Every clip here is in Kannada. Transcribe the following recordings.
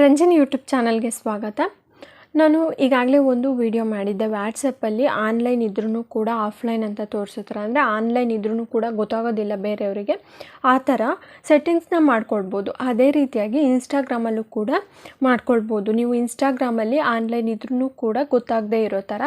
ರಂಜನಿ ಯೂಟ್ಯೂಬ್ ಚಾನಲ್ಗೆ ಸ್ವಾಗತ. ನಾನು ಈಗಾಗಲೇ ಒಂದು ವಿಡಿಯೋ ಮಾಡಿದ್ದೆ ವ್ಯಾಟ್ಸಪ್ಪಲ್ಲಿ ಆನ್ಲೈನ್ ಇದ್ರೂ ಕೂಡ ಆಫ್ಲೈನ್ ಅಂತ ತೋರಿಸುತ್ತಾರೆ. ಅಂದರೆ ಆನ್ಲೈನ್ ಇದ್ರೂ ಕೂಡ ಗೊತ್ತಾಗೋದಿಲ್ಲ ಬೇರೆಯವರಿಗೆ. ಆ ಥರ ಸೆಟ್ಟಿಂಗ್ಸ್ನ ಮಾಡ್ಕೊಳ್ಬೋದು ಅದೇ ರೀತಿಯಾಗಿ ಇನ್ಸ್ಟಾಗ್ರಾಮಲ್ಲೂ ಕೂಡ ಮಾಡ್ಕೊಳ್ಬೋದು ನೀವು ಇನ್ಸ್ಟಾಗ್ರಾಮಲ್ಲಿ ಆನ್ಲೈನ್ ಇದ್ರೂ ಕೂಡ ಗೊತ್ತಾಗದೇ ಇರೋ ಥರ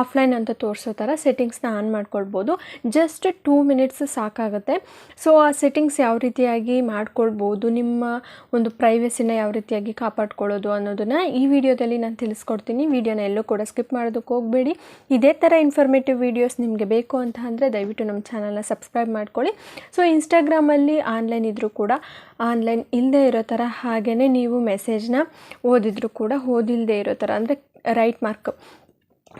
ಆಫ್ಲೈನ್ ಅಂತ ತೋರಿಸೋ ಥರ ಸೆಟ್ಟಿಂಗ್ಸ್ನ ಆನ್ ಮಾಡ್ಕೊಳ್ಬೋದು ಜಸ್ಟ್ ಟೂ ಮಿನಿಟ್ಸ್ ಸಾಕಾಗುತ್ತೆ. ಸೊ, ಆ ಸೆಟ್ಟಿಂಗ್ಸ್ ಯಾವ ರೀತಿಯಾಗಿ ಮಾಡ್ಕೊಳ್ಬೋದು ನಿಮ್ಮ ಒಂದು ಪ್ರೈವಸಿನ ಯಾವ ರೀತಿಯಾಗಿ ಕಾಪಾಡ್ಕೊಳ್ಳೋದು ಅನ್ನೋದನ್ನು ಈ ವಿಡಿಯೋದಲ್ಲಿ ನಾನು ತಿಳಿಸ್ಕೊಡ್ತೀನಿ ವಿಡಿಯೋನ ಎಲ್ಲೂ ಕೂಡ ಸ್ಕಿಪ್ ಮಾಡೋದಕ್ಕೆ ಹೋಗಬೇಡಿ. ಇದೇ ಥರ ಇನ್ಫಾರ್ಮೇಟಿವ್ ವೀಡಿಯೋಸ್ ನಿಮಗೆ ಬೇಕು ಅಂತ ಅಂದರೆ ದಯವಿಟ್ಟು ನಮ್ಮ ಚಾನಲ್ನ ಸಬ್ಸ್ಕ್ರೈಬ್ ಮಾಡ್ಕೊಳ್ಳಿ. ಸೊ ಇನ್ಸ್ಟಾಗ್ರಾಮಲ್ಲಿ ಆನ್ಲೈನ್ ಇದ್ದರೂ ಕೂಡ ಆನ್ಲೈನ್ ಇಲ್ಲದೆ ಇರೋ ಥರ ಹಾಗೆಯೇ ನೀವು ಮೆಸೇಜ್ನ ಓದಿದ್ರು ಕೂಡ ಓದಿಲ್ಲದೆ ಇರೋ ಥರ ಅಂದರೆ ರೈಟ್ ಮಾರ್ಕ್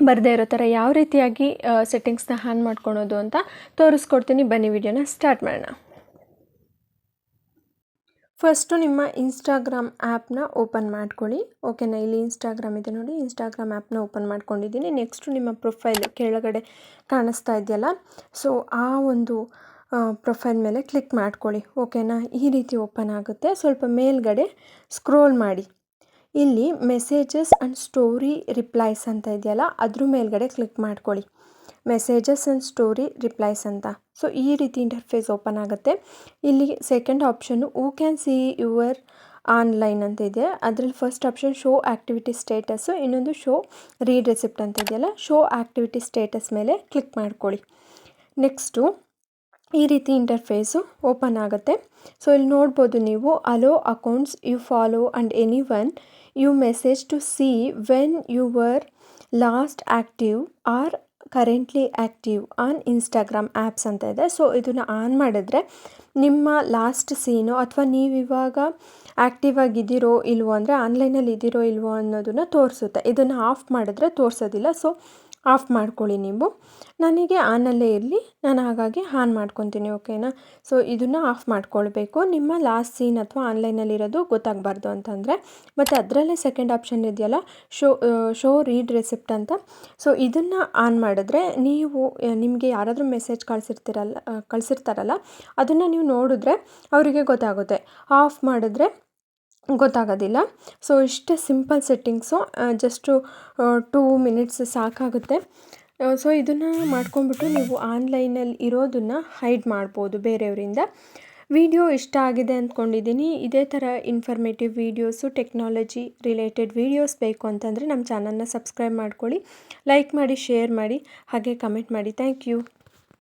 ಬರದೇ ಇರೋ ಥರ ಯಾವ ರೀತಿಯಾಗಿ ಸೆಟ್ಟಿಂಗ್ಸ್ನ ಆನ್ ಮಾಡ್ಕೊಳೋದು ಅಂತ ತೋರಿಸ್ಕೊಡ್ತೀನಿ. ಬನ್ನಿ, ವಿಡಿಯೋನ ಸ್ಟಾರ್ಟ್ ಮಾಡೋಣ. ಫಸ್ಟು ನಿಮ್ಮ ಇನ್ಸ್ಟಾಗ್ರಾಮ್ ಆ್ಯಪ್ನ ಓಪನ್ ಮಾಡ್ಕೊಳ್ಳಿ. ಓಕೆನಾ ಇಲ್ಲಿ ಇನ್ಸ್ಟಾಗ್ರಾಮ್ ಇದೆ ನೋಡಿ. ಇನ್ಸ್ಟಾಗ್ರಾಮ್ ಆ್ಯಪ್ನ ಓಪನ್ ಮಾಡ್ಕೊಂಡಿದ್ದೀನಿ. ನೆಕ್ಸ್ಟು ನಿಮ್ಮ ಪ್ರೊಫೈಲ್ ಕೆಳಗಡೆ ಕಾಣಿಸ್ತಾ ಇದೆಯಲ್ಲ? ಸೊ ಆ ಒಂದು ಪ್ರೊಫೈಲ್ ಮೇಲೆ ಕ್ಲಿಕ್ ಮಾಡ್ಕೊಳ್ಳಿ. ಓಕೆನಾ ಈ ರೀತಿ ಓಪನ್ ಆಗುತ್ತೆ. ಸ್ವಲ್ಪ ಮೇಲ್ಗಡೆ ಸ್ಕ್ರೋಲ್ ಮಾಡಿ. ಇಲ್ಲಿ ಮೆಸೇಜಸ್ ಆ್ಯಂಡ್ ಸ್ಟೋರಿ ರಿಪ್ಲೈಸ್ ಅಂತ ಇದೆಯಲ್ಲ, ಅದ್ರ ಮೇಲ್ಗಡೆ ಕ್ಲಿಕ್ ಮಾಡ್ಕೊಳ್ಳಿ. ಮೆಸೇಜಸ್ ಆ್ಯಂಡ್ ಸ್ಟೋರಿ ರಿಪ್ಲೈಸ್ ಅಂತ. ಸೊ ಈ ರೀತಿ ಇಂಟರ್ಫೇಸ್ ಓಪನ್ ಆಗುತ್ತೆ. ಇಲ್ಲಿ second option who can see your online ಅಂತ ಇದೆ. ಅದರಲ್ಲಿ first option show activity status ಇನ್ನೊಂದು ಶೋ ರೀಡ್ ರೆಸಿಪ್ಟ್ ಅಂತ ಇದೆಯಲ್ಲ ಶೋ ಆ್ಯಕ್ಟಿವಿಟಿ ಸ್ಟೇಟಸ್ ಮೇಲೆ ಕ್ಲಿಕ್ ಮಾಡ್ಕೊಳ್ಳಿ. ನೆಕ್ಸ್ಟು ಈ ರೀತಿ ಇಂಟರ್ಫೇಸು ಓಪನ್ ಆಗುತ್ತೆ. ಸೊ ಇಲ್ಲಿ ನೋಡ್ಬೋದು ನೀವು allow accounts you follow and any one you message to see when your last active or currently active on Instagram apps ಅಂತ ಇದೆ. ಸೊ ಇದನ್ನು ಆನ್ ಮಾಡಿದ್ರೆ ನಿಮ್ಮ ಲಾಸ್ಟ್ ಸೀನು ಅಥವಾ ನೀವು ಇವಾಗ ಆ್ಯಕ್ಟಿವ್ ಆಗಿದ್ದೀರೋ ಇಲ್ವೋ ಅಂದರೆ ಆನ್ಲೈನಲ್ಲಿ ಇದ್ದೀರೋ ಇಲ್ವೋ ಅನ್ನೋದನ್ನು ತೋರಿಸುತ್ತೆ. ಇದನ್ನು ಆಫ್ ಮಾಡಿದ್ರೆ ತೋರಿಸೋದಿಲ್ಲ. ಸೊ ಆಫ್ ಮಾಡ್ಕೊಳ್ಳಿ ನೀವು. ನನಗೆ ಆನಲ್ಲೇ ಇರಲಿ. ನಾನು ಹಾಗಾಗಿ ಆನ್ ಮಾಡ್ಕೊತೀನಿ, ಓಕೆನಾ? ಸೊ, ಇದನ್ನು ಆಫ್ ಮಾಡ್ಕೊಳ್ಬೇಕು. ನಿಮ್ಮ ಲಾಸ್ಟ್ ಸೀನ್ ಅಥವಾ ಆನ್ಲೈನಲ್ಲಿರೋದು ಗೊತ್ತಾಗಬಾರ್ದು ಅಂತಂದರೆ. ಮತ್ತು ಅದರಲ್ಲೇ ಸೆಕೆಂಡ್ ಆಪ್ಷನ್ ಇದೆಯಲ್ಲ ಶೋ ಶೋ ರೀಡ್ ರೆಸಿಪ್ಟ್ ಅಂತ. ಸೊ, ಇದನ್ನು ಆನ್ ಮಾಡಿದ್ರೆ ನೀವು ನಿಮಗೆ ಯಾರಾದರೂ ಮೆಸೇಜ್ ಕಳಿಸಿರ್ತೀರಲ್ಲ ಕಳಿಸಿರ್ತಾರಲ್ಲ, ಅದನ್ನು ನೀವು ನೋಡಿದ್ರೆ ಅವರಿಗೆ ಗೊತ್ತಾಗುತ್ತೆ. ಆಫ್ ಮಾಡಿದ್ರೆ ಗೊತ್ತಾಗೋದಿಲ್ಲ. ಸೊ ಇಷ್ಟೇ simple settings just two minutes ಸಾಕಾಗುತ್ತೆ. ಸೊ ಇದನ್ನು ಮಾಡ್ಕೊಂಬಿಟ್ಟು ನೀವು ಆನ್ಲೈನಲ್ಲಿ ಇರೋದನ್ನು ಹೈಡ್ ಮಾಡ್ಬೋದು ಬೇರೆಯವರಿಂದ. ವಿಡಿಯೋ ಇಷ್ಟ ಆಗಿದೆ ಅಂದ್ಕೊಂಡಿದ್ದೀನಿ ಇದೇ ಥರ informative videos technology related videos ಬೇಕು ಅಂತಂದರೆ ನಮ್ಮ ಚಾನಲ್ನ ಸಬ್ಸ್ಕ್ರೈಬ್ ಮಾಡ್ಕೊಳ್ಳಿ ಲೈಕ್ ಮಾಡಿ ಶೇರ್ ಮಾಡಿ, ಹಾಗೆ ಕಮೆಂಟ್ ಮಾಡಿ. Thank you